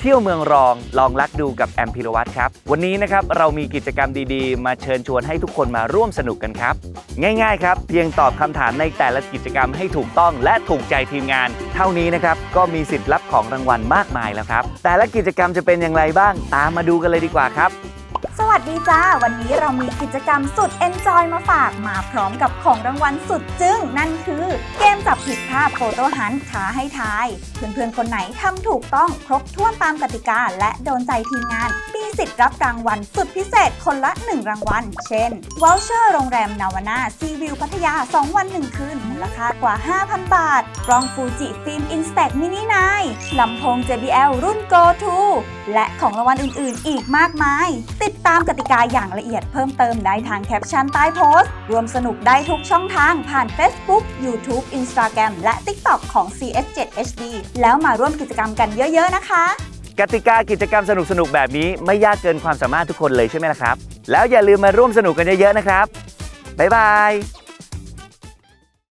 เที่ยวเมืองรองลองลักดูกับแอมพิรวัตรครับ วันนี้นะครับเรามีกิจกรรมดีๆ มาเชิญชวนให้ทุกคนมาร่วมสนุกกันครับ ง่ายๆครับเพียงตอบคำถามในแต่ละกิจกรรมให้ถูกต้องและถูกใจทีมงาน เท่านี้นะครับก็มีสิทธิ์รับของรางวัลมากมายแล้วครับ แต่ละกิจกรรมจะเป็นอย่างไรบ้าง ตามมาดูกันเลยดีกว่าครับ วัสดีจ้า วันนี้เรามีกิจกรรมสุด Enjoy มาฝากมาพร้อมกับของรางวัลสุดจึ้ง นั่นคือเกมจับผิดภาพโฟโต้ฮันท้าให้ทาย เพื่อนๆ คนไหนทำถูกต้องครบถ้วนตามกติกา และโดนใจทีมงานมีสิทธิ์รับรางวัลสุดพิเศษคนละ 1 รางวัล เช่นวอลเชอร์โรงแรมนาวานาซีวิวพัทยา 2 วัน 1 คืนมูลค่ากว่า 5,000 บาท กล้องฟูจิฟิล์มอินสแต c มินิ9ลำโพง JBL รุ่น Go 2 และของรางวัลอื่นๆ อีกมากมาย ติดตามกติกาอย่างละเอียดเพิ่มเติมได้ทางแคปชั่นใต้โพสต์ รวมสนุกได้ทุกช่องทางผ่าน Facebook YouTube Instagram และ TikTok ของ CS7HD แล้วมาร่วมกิจกรรมกันเยอะๆนะคะ กติกากิจกรรมสนุกๆ แบบนี้ไม่ยากเกินความสามารถทุกคนเลยใช่ไหมล่ะครับ แล้วอย่าลืมมาร่วมสนุกกันเยอะๆนะครับ บ๊ายบาย